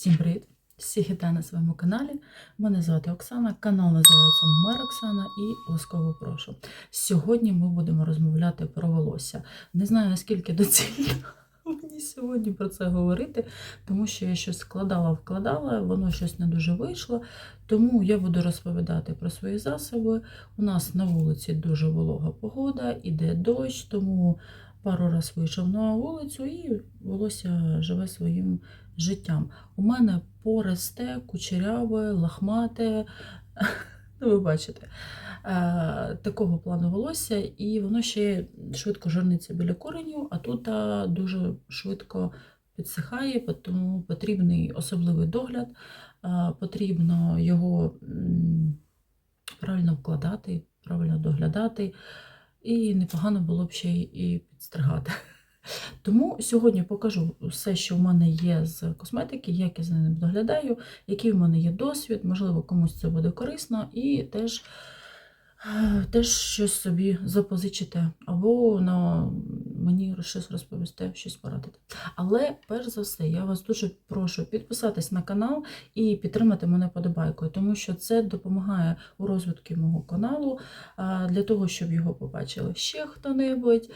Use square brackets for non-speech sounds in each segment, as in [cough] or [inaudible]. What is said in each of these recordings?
Всім привіт! Всіх вітаю на своєму каналі. Мене звати Оксана, канал називається Мер Оксана і ласкаво прошу. Сьогодні ми будемо розмовляти про волосся. Не знаю, наскільки доцільно [laughs] мені сьогодні про це говорити, тому що я щось складала, вкладала, воно щось не дуже вийшло. Тому я буду розповідати про свої засоби. У нас на вулиці дуже волога погода, іде дощ, тому пару раз вийшов на вулицю і волосся живе своїм життям. У мене пористе, кучеряве, лахмате, [laughs] ну, ви бачите, е, такого плану волосся, і воно ще швидко жирниться біля коренів, а тут е, дуже швидко підсихає, тому потрібний особливий догляд, е, потрібно його правильно вкладати, правильно доглядати, і непогано було б ще і підстригати. Тому сьогодні покажу все, що в мене є з косметики, як я за ним доглядаю, який в мене є досвід, можливо, комусь це буде корисно, і теж, теж щось собі запозичите, або на мені щось розповісти, щось порадити. Але перш за все, я вас дуже прошу підписатись на канал і підтримати мене подобайкою, тому що це допомагає у розвитку мого каналу для того, щоб його побачили ще хто-небудь.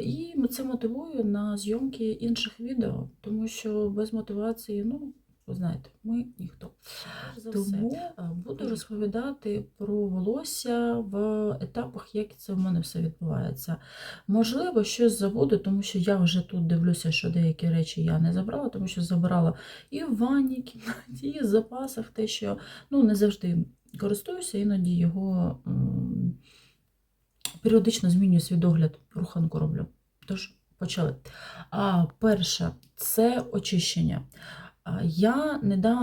І це мотивує на зйомки інших відео, тому що без мотивації, ну, ви знаєте, ми ніхто. За Тому е, буду розповідати про волосся в етапах, як це в мене все відбувається. Можливо, щось забуду, тому що я вже тут дивлюся, що деякі речі я не забрала, тому що забирала і в ванній кімнаті, і в запасах те, що ну, не завжди користуюся, іноді його м, періодично змінюю свій догляд, руханку роблю. Тож, почали. А перше це очищення. А, Я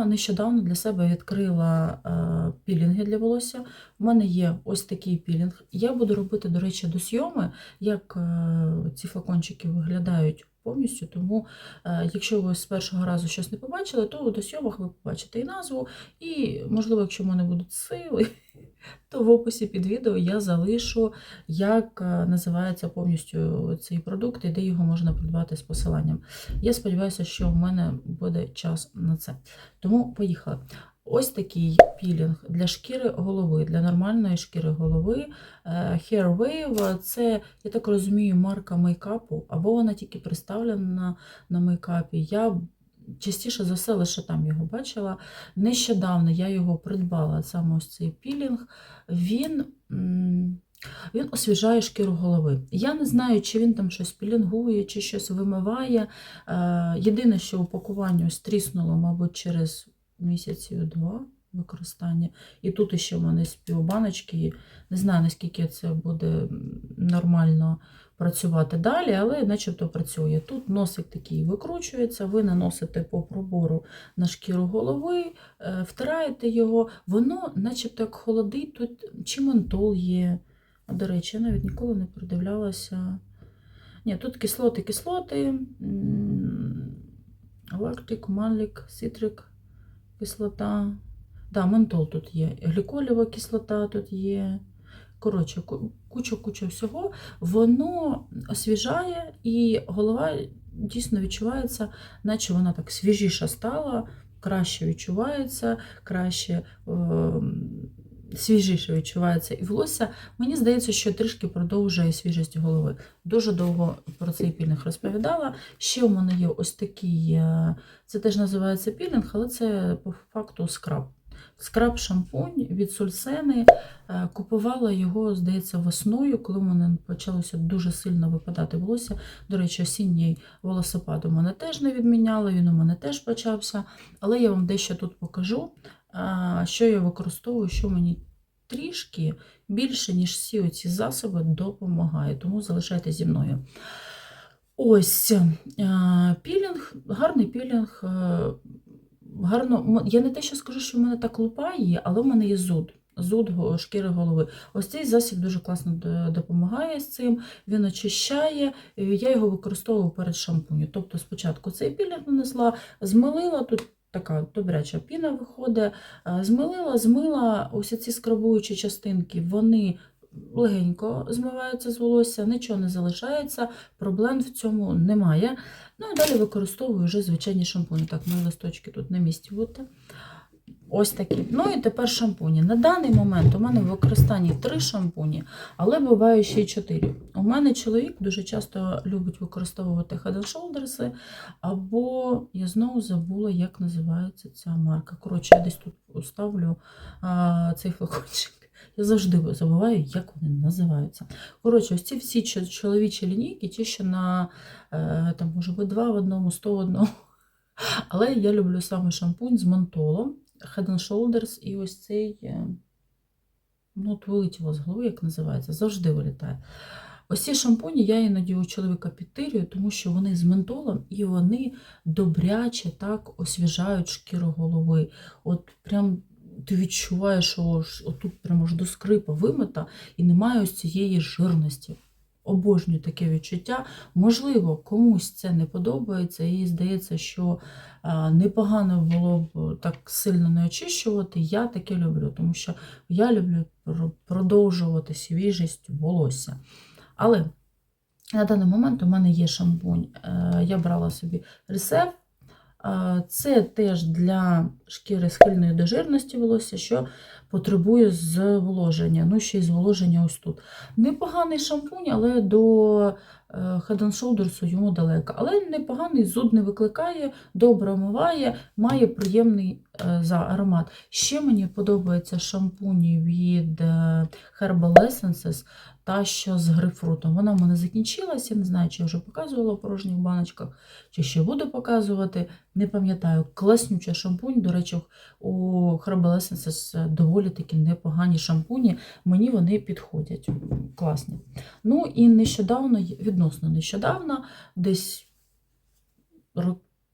нещодавно для себе відкрила е, пілінги для волосся. У мене є ось такий пілінг. Я буду робити, до речі, досйоми, як е, ці флакончики виглядають повністю. Тому, е, якщо ви з першого разу щось не побачили, то у досйомах ви побачите і назву, і, можливо, якщо в мене будуть сили, [laughs] то в описі під відео я залишу, як е, називається повністю цей продукт і де його можна придбати з посиланням. Я сподіваюся, що в мене буде час на це. Тому поїхали. Ось такий пілінг для шкіри голови, для нормальної шкіри голови. Е, Hair Wave – це, я так розумію, марка мейкапу, або вона тільки представлена на, мейкапі. Я частіше за все лише там його бачила. Нещодавно я його придбала, саме ось цей пілінг. Він. Він освіжає шкіру голови. Я не знаю, чи він там щось пілінгує, чи щось вимиває. Е, Єдине, що упакування ось тріснуло, мабуть, через місяців два використання. І тут ще в мене з півбаночки. Не знаю, наскільки це буде нормально працювати далі, але начебто працює. Тут носик такий викручується, ви наносите по пробору на шкіру голови, е, втираєте його, воно начебто як холодить, тут чи ментол є. До речі, я навіть ніколи не придивлялася. Ні, тут кислоти, кислоти, лактик, малік, цитрик, кислота. Да, ментол тут є. Гліколєва кислота тут є. Коротше, куча-куча всього. Воно освіжає, і голова дійсно відчувається, наче вона так свіжіша стала, краще відчувається, краще. Е свіжіше відчувається і волосся. Мені здається, що трішки продовжує свіжість голови. Дуже довго про цей пілінг розповідала. Ще у мене є ось такий, е, це теж називається пілінг, але це по факту скраб. Скраб шампунь від Сульсени. Е, Купувала його, здається, весною, коли в мене почалося дуже сильно випадати волосся. До речі, осінній волосопад у мене теж не відміняла, він у мене теж почався. Але я вам дещо тут покажу, що я використовую, що мені трішки більше, ніж всі оці засоби допомагає. Тому залишайтеся зі мною. Ось е, пілінг, гарний пілінг. е, Гарно, я не те, що скажу, що в мене так лупає, але в мене є зуд. Зуд шкіри голови. Ось цей засіб дуже класно допомагає з цим. Він очищає. Е, Я його використовую перед шампуню. Тобто спочатку цей пілінг нанесла, змилила тут. Така добряча піна виходить, е, змилила, змила ось ці скрабуючі частинки, вони легенько змиваються з волосся, нічого не залишається, проблем в цьому немає. Ну і далі використовую вже звичайні шампуні. Так, мої листочки тут на місці будуть. Ось такі. Ну і тепер шампуні. На даний момент у мене в використанні три шампуні, але буває ще й чотири. У мене чоловік дуже часто любить використовувати Head Shoulders, або я знову забула, як називається ця марка. Коротше, я десь тут поставлю а, цей флакончик. Я завжди забуваю, як вони називаються. Коротше, ось ці всі чоловічі лінійки, ті, що на е, там, може бути два в одному, сто в одному. Але я люблю саме шампунь з ментолом, Head and Shoulders і ось цей, е, ну, от вилетіло з голови, як називається, завжди вилітає. Ось ці шампуні я іноді у чоловіка підтирюю, тому що вони з ментолом і вони добряче так освіжають шкіру голови. От прям ти відчуваєш, що отут прямо ж до скрипа вимита і немає ось цієї жирності. Обожнюю таке відчуття. Можливо, комусь це не подобається, і здається, що непогано було б так сильно не очищувати. Я таке люблю, тому що я люблю продовжувати свіжість волосся. Але на даний момент у мене є шампунь. Е, Я брала собі ресеп. Е, Це теж для шкіри схильної до жирності волосся, що потребує зволоження. Ну, ще й зволоження ось тут. Непоганий шампунь, але до е, Head and Shoulders йому далеко. Але непоганий зуд не викликає, добре омиває, має приємний е, за аромат. Ще мені подобаються шампуні від е, Herbal Essences, та що з грейпфрутом. Вона в мене закінчилася, я не знаю, чи я вже показувала в порожніх баночках, чи ще буду показувати. Не пам'ятаю. Класнюча шампунь. До речі, у Herbal Essences доволі такі непогані шампуні. Мені вони підходять. Класні. Ну і нещодавно, відносно нещодавно, десь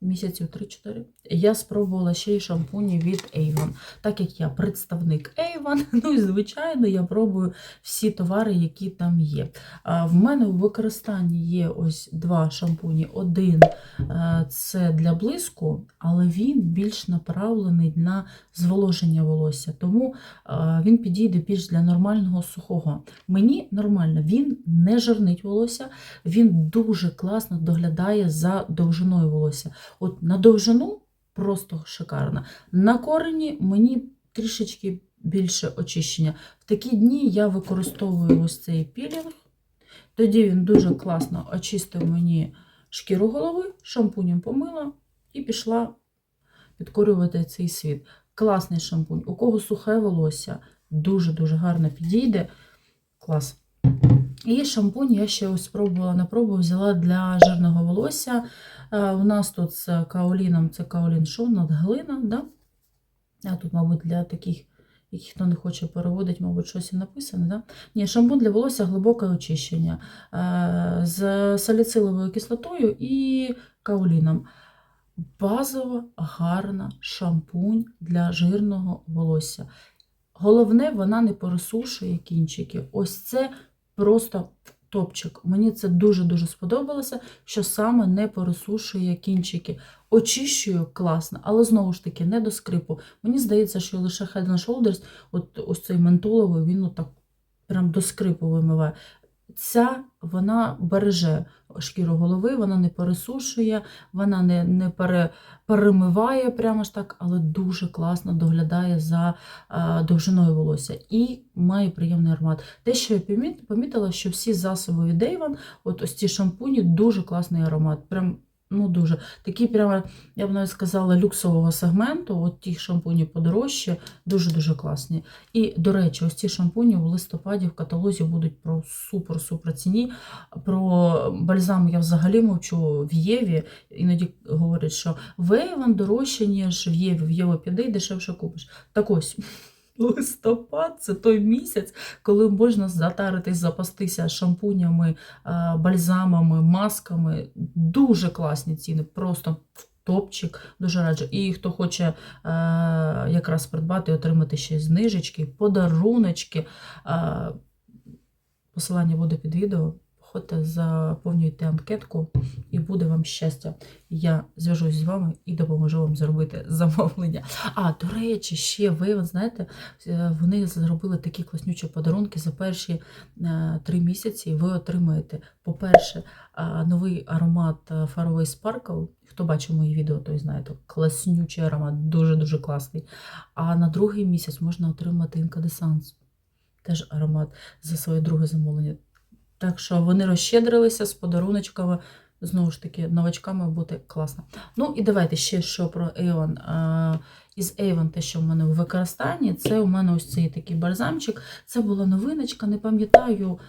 місяців 3-4, я спробувала ще й шампуні від Avon. Так як я представник Avon, [laughs] ну і звичайно, я пробую всі товари, які там є. В мене у використанні є ось два шампуні. Один е, це для блиску, але він більш направлений на зволоження волосся, тому е, він підійде більш для нормального сухого. Мені нормально, він не жирнить волосся, він дуже класно доглядає за довжиною волосся. От на довжину просто шикарно. На корені мені трішечки більше очищення. В такі дні я використовую ось цей пілінг. Тоді він дуже класно очистив мені шкіру голови, шампунем помила і пішла підкорювати цей світ. Класний шампунь. У кого сухе волосся, дуже-дуже гарно підійде. Клас. І шампунь я ще ось спробувала на пробу, взяла для жирного волосся. Е, У нас тут з каоліном, це каолін шо, надглина, да? А тут, мабуть, для таких, яких хто не хоче переводити, мабуть, щось і написано. Да? Ні, шампунь для волосся глибоке очищення е, з саліциловою кислотою і каоліном. Базова, гарна шампунь для жирного волосся. Головне, вона не пересушує кінчики. Ось це просто топчик. Мені це дуже-дуже сподобалося, що саме не пересушує кінчики. Очищую класно, але знову ж таки не до скрипу. Мені здається, що лише Head Shoulders, от ось цей ментоловий, він отак прям до скрипу вимиває. Ця вона береже шкіру голови, вона не пересушує, вона не, не пере, перемиває прямо ж так, але дуже класно доглядає за а, довжиною волосся і має приємний аромат. Те, що я помітила, що всі засоби від Avon, от ось ці шампуні, дуже класний аромат. Прям, ну дуже. Такий прямо, я б навіть сказала, люксового сегменту, от ті шампуні подорожчі, дуже-дуже класні. І, до речі, ось ці шампуні в листопаді в каталозі будуть про супер-супер ціні. Про бальзам я взагалі мовчу в Єві. Іноді говорять, що в Avon дорожче, ніж в Єві. В Єві піди дешевше купиш. Так ось. Листопад це той місяць, коли можна затаритись, запастися шампунями, бальзамами, масками. Дуже класні ціни, просто топчик, дуже раджу. І хто хоче е, якраз придбати отримати ще знижечки, подаруночки. Е, посилання буде під відео. Ходьте, заповнюйте анкетку і буде вам щастя. Я зв'яжусь з вами і допоможу вам зробити [laughs] замовлення. А, до речі, ще ви, знаєте, е, вони зробили такі класнючі подарунки за перші е, три місяці. Ви отримаєте, по-перше, новий аромат е, Faraway Sparkle. Хто бачив мої відео, той знає, то класнючий аромат, дуже-дуже класний. А на другий місяць можна отримати інкадесанс. Теж аромат за своє друге замовлення. Так що вони розщедрилися з подаруночками. Знову ж таки, новачками буде класно. Ну і давайте ще що про Avon. Із Avon, те, що в мене в використанні, це у мене ось цей такий бальзамчик. Це була новиночка, не пам'ятаю.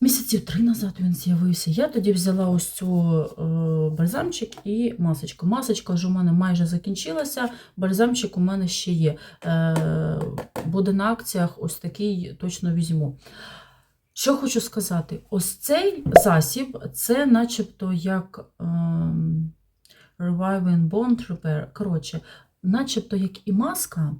Місяців три назад він з'явився. Я тоді взяла ось цю е, бальзамчик і масочку. Масочка вже у мене майже закінчилася, бальзамчик у мене ще є. Е, буде на акціях, ось такий точно візьму. Що хочу сказати, ось цей засіб, це начебто як ем, Reviving Bond Repair. Коротше, начебто як і маска,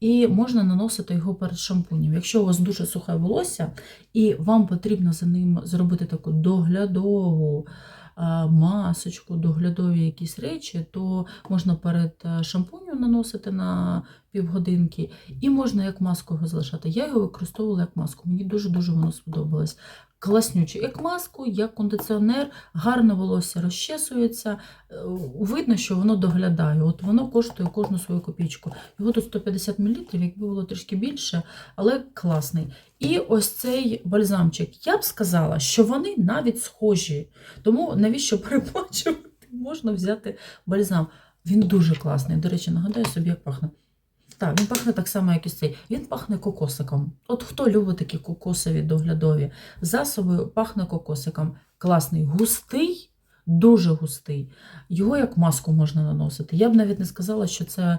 і можна наносити його перед шампунем. Якщо у вас дуже сухе волосся, і вам потрібно за ним зробити таку доглядову а, масочку, доглядові якісь речі, то можна перед е, шампунем наносити на півгодинки, і можна як маску його залишати. Я його використовувала як маску. Мені дуже-дуже воно сподобалось. Класнюче, як маску, як кондиціонер, гарно волосся розчесується. Е, Видно, що воно доглядає. От воно коштує кожну свою копійку. Його тут 150 мл, якби було трішки більше, але класний. І ось цей бальзамчик. Я б сказала, що вони навіть схожі. Тому навіщо переплачувати? Можна взяти бальзам. Він дуже класний. До речі, нагадаю собі, як пахне. Так, він пахне так само, як і цей. Він пахне кокосиком. От хто любить такі кокосові доглядові засоби, пахне кокосиком. Класний, густий, дуже густий. Його як маску можна наносити. Я б навіть не сказала, що це е,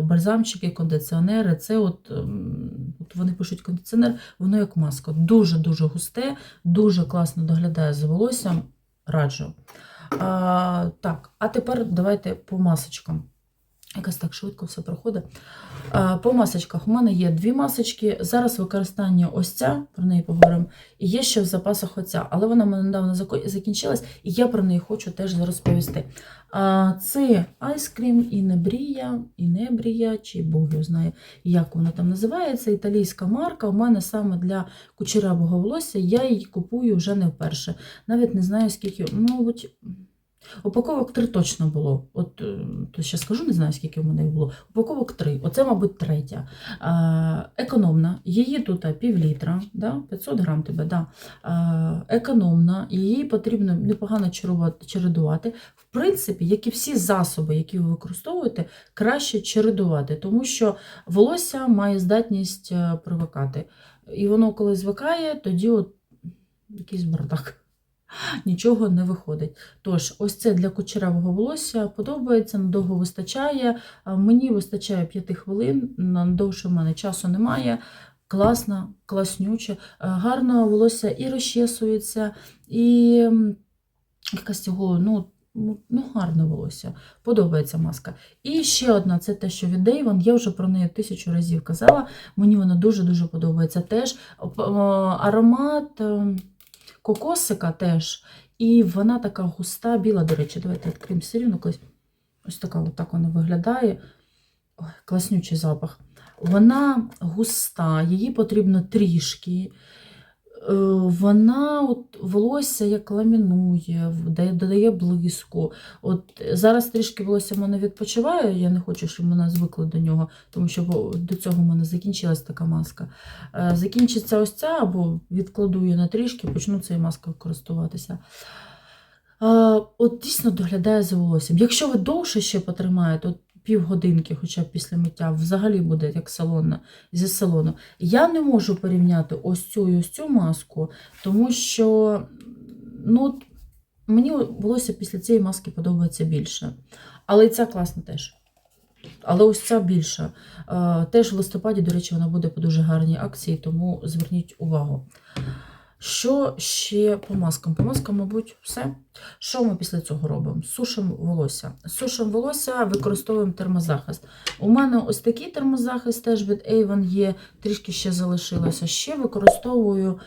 бальзамчики, кондиціонери. Це от, ем, от вони пишуть кондиціонер, воно як маска. Дуже-дуже густе, дуже класно доглядає за волоссям. Раджу. А, так, а тепер давайте по масочкам. Якось так швидко все проходить. По масочках у мене є дві масочки. Зараз використання ось ця, про неї поговоримо. І є ще в запасах оця, але вона в мене недавно закінчилась, і я про неї хочу теж розповісти. Це айскрім і небрія, і небрія, чи Бог його знає, як вона там називається. Італійська марка. У мене саме для кучерявого волосся. Я її купую вже не вперше. Навіть не знаю, скільки. Мабуть, Упаковок три точно було. От е, то ще скажу, не знаю, скільки в мене їх було. Упаковок три. Оце, мабуть, третя. А, економна. Її тут пів літра, да? 500 грам тебе, да. а, економна, її потрібно непогано чередувати. В принципі, як і всі засоби, які ви використовуєте, краще чередувати, тому що волосся має здатність е, привикати. І воно, коли звикає, тоді от якийсь бардак. Нічого не виходить. Тож, ось це для кучерявого волосся подобається, надовго вистачає. Мені вистачає 5 хвилин, на довше в мене часу немає. Класно, класнюче, Е, гарно волосся і розчесується, і якась цього, ну, ну, гарне волосся. Подобається маска. І ще одна це те, що від Avon, я вже про неї тисячу разів казала. Мені вона дуже-дуже подобається. Теж е, аромат. Кокосика теж. І вона така густа, біла, до речі, давайте відкриємо колись. Ось така, от так вона виглядає. Ой, класнючий запах. Вона густа, її потрібно трішки. Е, Вона от волосся як ламінує, додає блиску. От зараз трішки волосся в мене відпочиває, я не хочу, щоб мене звикли до нього, тому що до цього в мене закінчилась така маска. Е, Закінчиться ось ця, або відкладу її на трішки, почну цією маскою користуватися. Е, От дійсно доглядає за волоссям. Якщо ви довше ще потримаєте, от півгодинки, хоча б після миття, взагалі буде як салонна зі салону. Я не можу порівняти ось цю і ось цю маску, тому що ну, мені волосся після цієї маски подобається більше. Але і ця класна теж. Але ось ця більша. Е, Теж в листопаді, до речі, вона буде по дуже гарній акції, тому зверніть увагу. Що ще по маскам? По маскам, мабуть, все. Що ми після цього робимо? Сушимо волосся. Сушимо волосся, використовуємо термозахист. У мене ось такий термозахист теж від Avon є, трішки ще залишилося. Ще використовую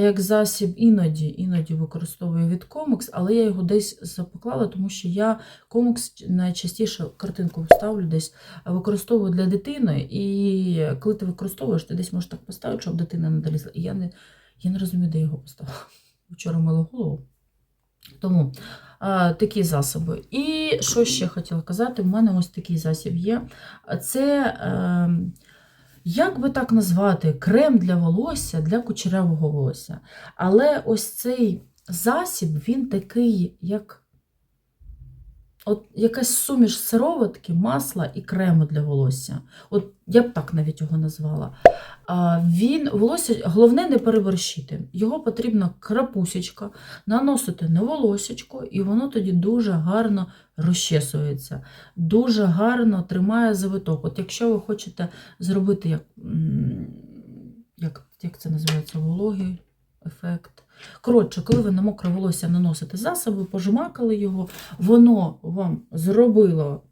як засіб іноді, іноді використовую від комікс, але я його десь запоклала, тому що я комікс найчастіше картинку вставлю десь, використовую для дитини, і коли ти використовуєш, ти десь можеш так поставити, щоб дитина не долізла. І я не, я не розумію, де його поставила. Вчора мила голову. Тому а, такі засоби. І що ще хотіла казати, в мене ось такий засіб є. Це, е, як би так назвати, крем для волосся, для кучерявого волосся. Але ось цей засіб, він такий, як от якась суміш сироватки, масла і крему для волосся. От я б так навіть його назвала. А, Він волосся, головне не переборщити. Його потрібна крапусечка, наносити на волосечко, і воно тоді дуже гарно розчесується, дуже гарно тримає завиток. От якщо ви хочете зробити, як, як, як це називається, вологий ефект. Коротше, коли ви на мокре волосся наносите засоби, пожмакали його, воно вам зробило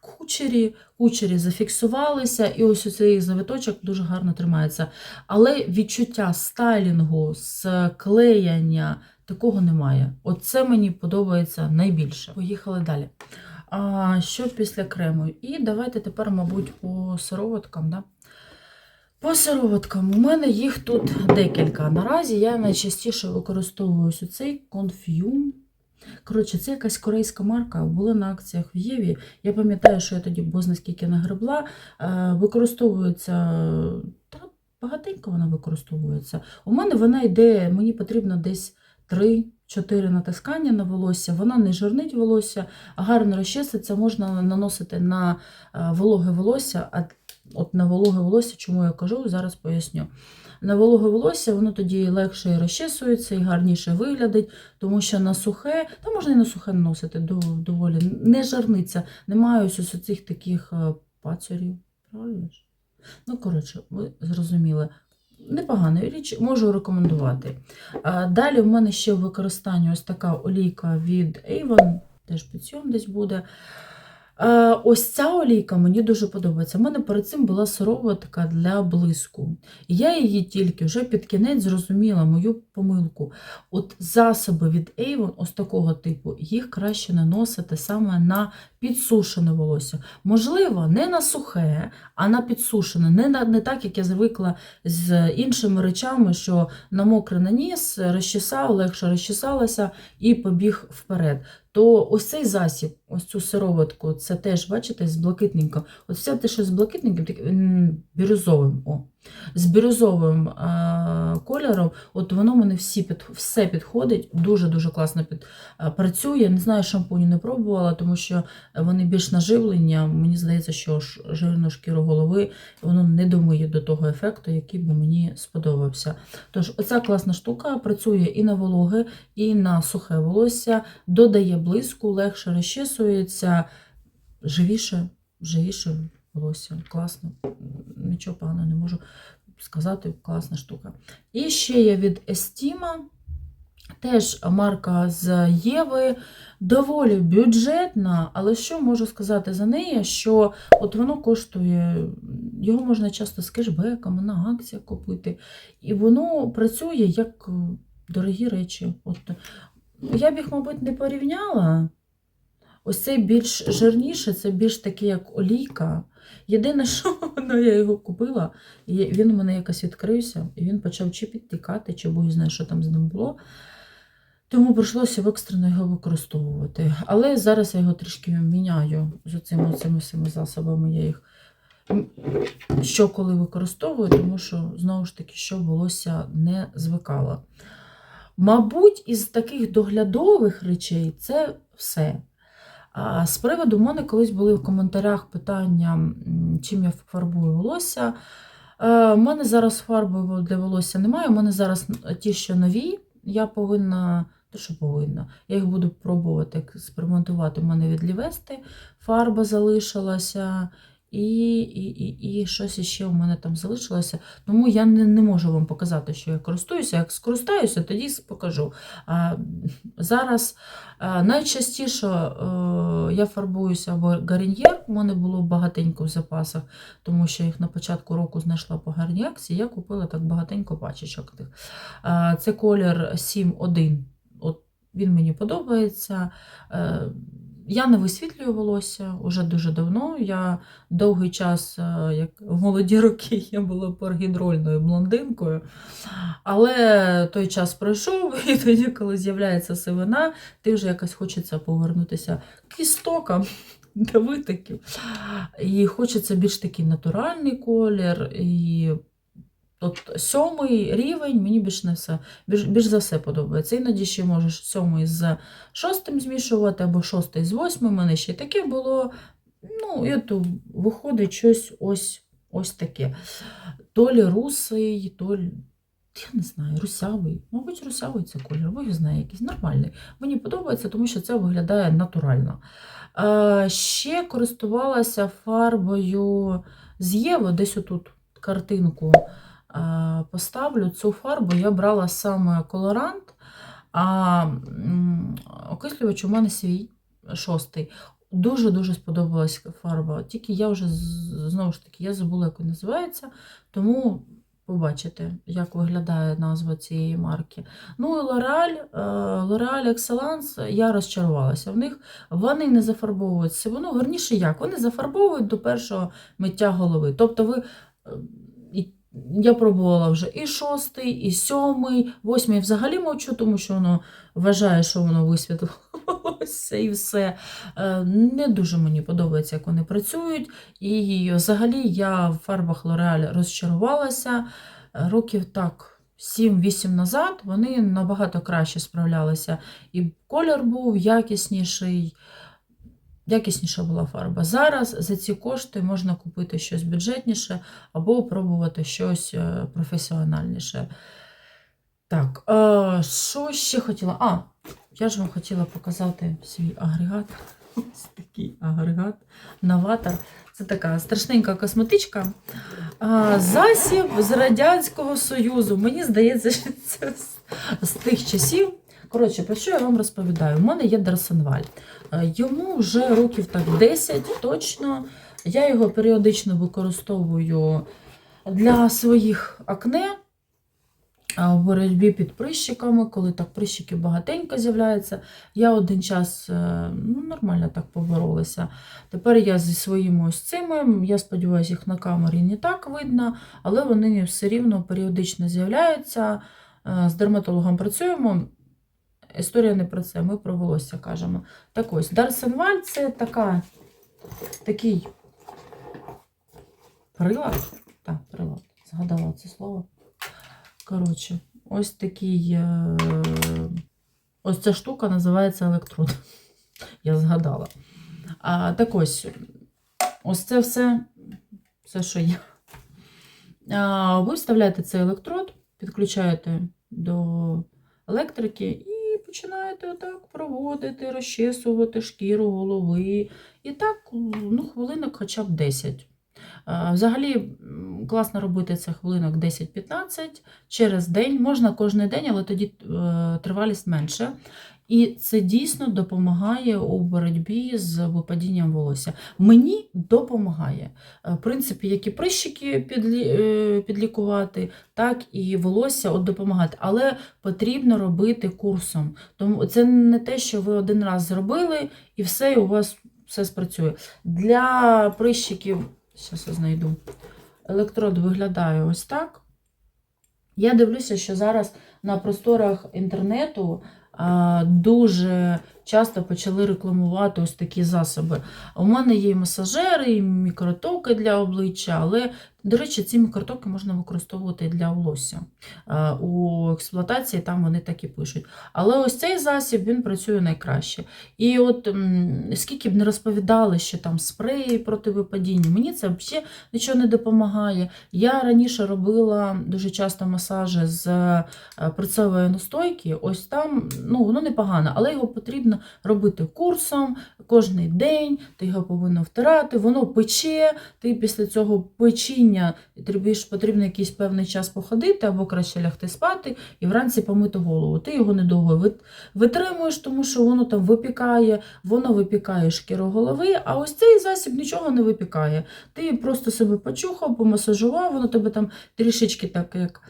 кучері, кучері зафіксувалися, і ось цей завиточок дуже гарно тримається. Але відчуття стайлінгу, склеяння такого немає. Оце мені подобається найбільше. Поїхали далі. А що після крему? І давайте тепер, мабуть, по сироваткам. Да? По сироваткам у мене їх тут декілька. Наразі я найчастіше використовую ось цей конфюм. Коротше, це якась корейська марка, була на акціях в Єві. Я пам'ятаю, що я тоді бозна скільки нагребла. Е, Використовується, та багатенько вона використовується. У мене вона йде, мені потрібно десь 3-4 натискання на волосся. Вона не жирнить волосся, а гарно розчиститься, можна наносити на е, вологе волосся. От на вологе волосся, чому я кажу, зараз поясню. На вологе волосся воно тоді легше і розчесується, і гарніше виглядить, тому що на сухе, та можна і на сухе наносити доволі не жарниться, немає ось цих таких е, пацюрів. Правильно? Ну, коротше, ви зрозуміли. Непогана річ, можу рекомендувати. Далі в мене ще в використанні ось така олійка від Avon, теж під цьому десь буде. Е, ось ця олійка мені дуже подобається. У мене перед цим була сироватка для блиску. Я її тільки вже під кінець зрозуміла мою помилку. От засоби від Avon, ось такого типу, їх краще наносити саме на підсушене волосся. Можливо, не на сухе, а на підсушене. Не на, не так, як я звикла з іншими речами, що на мокре наніс, розчесав, легше розчесалася і побіг вперед то ось цей засіб, ось цю сироватку, це теж, бачите, з блакитненьким. Ось все те, що з блакитненьким, таким бірюзовим. О, з бірюзовим е кольором, от воно мене всі під, все підходить, дуже-дуже класно під, е працює. Не знаю, шампуні не пробувала, тому що вони більш наживлення. Мені здається, що жирну шкіру голови воно не домиє до того ефекту, який би мені сподобався. Тож, оця класна штука працює і на вологе, і на сухе волосся, додає блиску, легше розчесується, живіше, живіше волосся. Класно. Нічого поганого не можу сказати, класна штука. І ще є від Естіма. Теж марка з Єви, доволі бюджетна, але що можу сказати за неї, що от воно коштує, його можна часто з кешбеками на акціях купити. І воно працює як дорогі речі. От, Я б їх, мабуть, не порівняла. Ось цей більш жирніше, це більш такий, як олійка. Єдине, [laughs] що ну, я його купила, і він у мене якось відкрився, і він почав чи підтікати, чи бо знає, що там з ним було. Тому прийшлося екстрено його використовувати. Але зараз я його трішки міняю з цими, цими всіми засобами. Я їх що коли використовую, тому що, знову ж таки, що волосся не звикало. Мабуть, із таких доглядових речей це все. З приводу, у мене колись були в коментарях питання, чим я фарбую волосся. У е, мене зараз фарби для волосся немає. У мене зараз ті, що нові, я повинна, то що повинна, я їх буду пробувати експериментувати. У мене від Лівести фарба залишилася. І, і, і, і щось іще у мене там залишилося. Тому я не, не можу вам показати, що я користуюся. Як скористаюся, тоді покажу. А, зараз а, найчастіше е, я фарбуюся або гарньєр, у мене було багатенько в запасах, тому що їх на початку року знайшла по гарніакції, я купила так багатенько пачечок. А, Це колір 7.1. От він мені подобається. Е, Я не висвітлюю волосся уже дуже давно. Я довгий час, е, як в молоді роки, я була паргідрольною блондинкою. Але той час пройшов, [laughs] і тоді, коли з'являється сивина, ти вже якось хочеться повернутися к істокам до витоків. І хочеться більш такий натуральний колір. І от сьомий рівень мені більш не все, більш, більш за все подобається. Іноді ще можеш сьомий з шостим змішувати, або шостий з восьмим. У мене ще таке було. Ну, і от виходить щось ось, ось таке. То лі русий, то лі, я не знаю, русявий. Мабуть, русявий це колір, бо я знаю, якийсь нормальний. Мені подобається, тому що це виглядає натурально. Е, ще користувалася фарбою з Єви, десь отут картинку поставлю. Цю фарбу я брала саме колорант, а окислювач у мене свій шостий. Дуже-дуже сподобалась фарба. Тільки я вже знову ж таки я забула, як вона називається, тому побачите, як виглядає назва цієї марки. Ну і L'Oreal, е, L'Oreal Excellence, я розчарувалася в них. Вони не зафарбовують сивину. Верніше як? Вони зафарбовують до першого миття голови. Тобто ви. Я пробувала вже і шостий, і сьомий, восьмий взагалі мовчу, тому що воно вважає, що воно висвітлилося і все. Е, Не дуже мені подобається, як вони працюють. І взагалі я в фарбах L'Oreal розчарувалася років так. 7-8 назад вони набагато краще справлялися. І колір був якісніший, якісніша була фарба. Зараз за ці кошти можна купити щось бюджетніше або пробувати щось е, професіональніше. Так, е, що ще хотіла? А, я ж вам хотіла показати свій агрегат. [laughs] Ось такий агрегат. Новатор. Це така страшненька косметичка. А, засіб з Радянського Союзу. Мені здається, що це з, з тих часів. Коротше, про що я вам розповідаю? У мене є Дарсенваль. Е, Йому вже років так 10 точно. Я його періодично використовую для своїх акне. а, В боротьбі під прищиками, коли так прищики багатенько з'являються. Я один час е, ну, нормально так поборолася. Тепер я зі своїми ось цими, я сподіваюся, їх на камері не так видно, але вони все рівно періодично з'являються. Е, З дерматологом працюємо. Історія не про це, ми про волосся кажемо. Так ось, Дарсенваль це така, такий прилад. Так, прилад, згадала це слово. Коротше, ось такий. е, Ось ця штука називається електрод. [laughs] Я згадала. А, так ось, ось це все, все, що є. А, ви вставляєте цей електрод, підключаєте до електрики і починаєте отак проводити, розчесувати шкіру голови. І так, ну, хвилинок хоча б 10. Взагалі класно робити це хвилинок 10-15 через день. Можна кожен день, але тоді е, тривалість менше. І це дійсно допомагає у боротьбі з випадінням волосся. Мені допомагає. Е, В принципі, як і прищики е, підлікувати, так і волосся от допомагати. Але потрібно робити курсом. Тому це не те, що ви один раз зробили, і все, і у вас все спрацює. Для прищиків, зараз я знайду, електрод виглядає ось так. Я дивлюся, що зараз на просторах інтернету дуже часто почали рекламувати ось такі засоби. У мене є і масажери, і мікротоки для обличчя, але, до речі, ці мікротоки можна використовувати для волосся. У експлуатації там вони так і пишуть. Але ось цей засіб він працює найкраще. І от скільки б не розповідали, що там спреї проти випадіння, мені це взагалі нічого не допомагає. Я раніше робила дуже часто масажі з е, настойки. Ось там ну, воно непогано, але його потрібно потрібно робити курсом кожен день, ти його повинна втирати, воно пече, ти після цього печіння тобі ж потрібно якийсь певний час походити або краще лягти спати і вранці помити голову. Ти його недовго витримуєш, тому що воно там випікає, воно випікає шкіру голови, а ось цей засіб нічого не випікає. Ти просто себе почухав, помасажував, воно тебе там трішечки так як.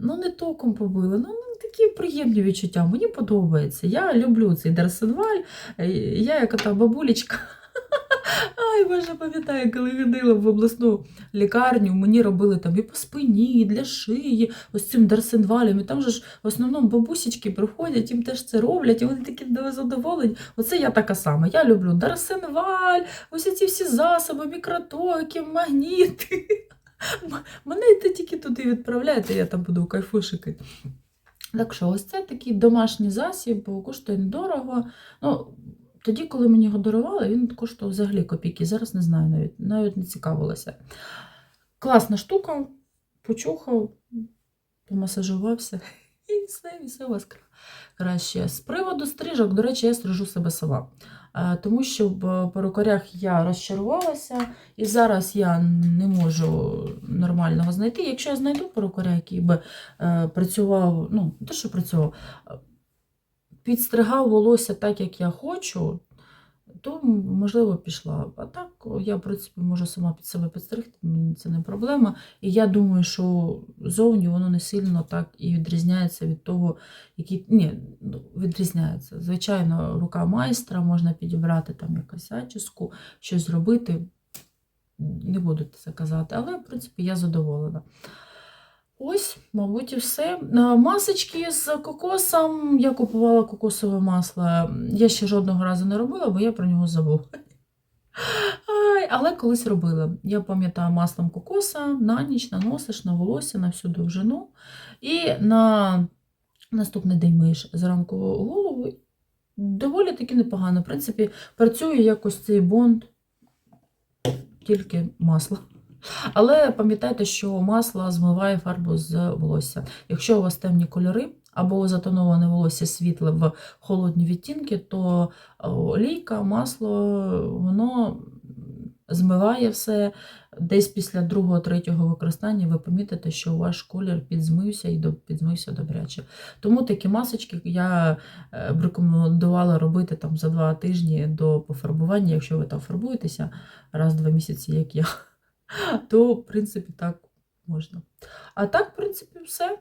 Ну, не током побило, ну, ну такі приємні відчуття. Мені подобається. Я люблю цей Дарсенваль. Е, Я як та бабулечка. Ай, боже, пам'ятаю, коли ходила в обласну лікарню, мені робили там і по спині, і для шиї, ось цим Дарсенвалем. І там же ж в основному бабусечки приходять, їм теж це роблять, і вони такі задоволені. Оце я така сама. Я люблю Дарсенваль, ось ці всі засоби, мікротоки, магніти. Мене тільки туди відправляєте, я там буду кайфушики. Так що, ось це такий домашній засіб, коштує недорого. Ну, тоді, коли мені його дарували, він коштував взагалі копійки. Зараз не знаю навіть, навіть не цікавилася. Класна штука, почухав, помасажувався [laughs] і все, і все у вас краще. З приводу стрижок, до речі, я стрижу себе сама. Е, Тому що в перукарях я розчарувалася, і зараз я не можу нормального знайти. Якщо я знайду перукаря, який би е, працював, ну, те, що працював, підстригав волосся так, як я хочу, то, можливо, пішла. А так, я, в принципі, можу сама під себе підстригти, мені це не проблема. І я думаю, що зовні воно не сильно так і відрізняється від того, який. Ні, ну, відрізняється. Звичайно, рука майстра, можна підібрати там якусь зачіску, щось зробити. Не буду це казати, але, в принципі, я задоволена. Ось, мабуть, і все. Масочки з кокосом. Я купувала кокосове масло. Я ще жодного разу не робила, бо я про нього забула. Але колись робила. Я пам'ятаю маслом кокоса на ніч наносиш на волосся, на всю довжину. І на наступний день миєш зранку голову. Доволі таки непогано. В принципі, працює якось цей бонд, тільки масло. Але пам'ятайте, що масло змиває фарбу з волосся. Якщо у вас темні кольори або затоноване волосся світле в холодні відтінки, то е, олійка, масло, воно змиває все. Десь після другого-третього використання ви помітите, що ваш колір підзмився і підзмився добряче. Тому такі масочки я е, б рекомендувала робити там за два тижні до пофарбування, якщо ви там фарбуєтеся раз-два місяці, як я [laughs] то, в принципі, так можна. А так, в принципі, все.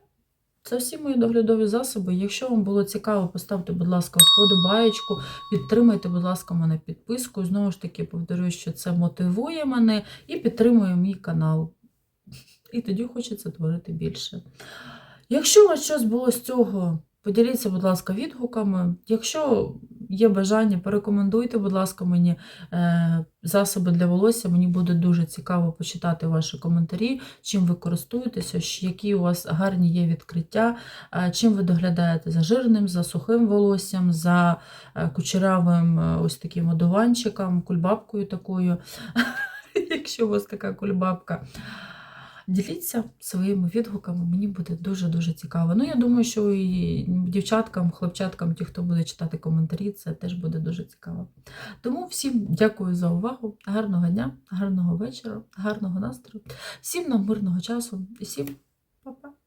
Це всі мої доглядові засоби. Якщо вам було цікаво, поставте, будь ласка, вподобаєчку, підтримайте, будь ласка, мене підпискою. Знову ж таки, повторюю, що це мотивує мене і підтримує мій канал. І тоді хочеться творити більше. Якщо у вас щось було з цього, поділіться, будь ласка, відгуками. Якщо є бажання, порекомендуйте, будь ласка, мені е, засоби для волосся. Мені буде дуже цікаво почитати ваші коментарі, чим ви користуєтеся, які у вас гарні є відкриття, е, чим ви доглядаєте за жирним, за сухим волоссям, за е, кучерявим ось таким одуванчиком, кульбабкою такою, [laughs] якщо у вас така кульбабка. Діліться своїми відгуками, мені буде дуже-дуже цікаво. Ну, я думаю, що і дівчаткам, хлопчаткам, ті, хто буде читати коментарі, це теж буде дуже цікаво. Тому всім дякую за увагу, гарного дня, гарного вечора, гарного настрою, всім нам мирного часу і всім па-па!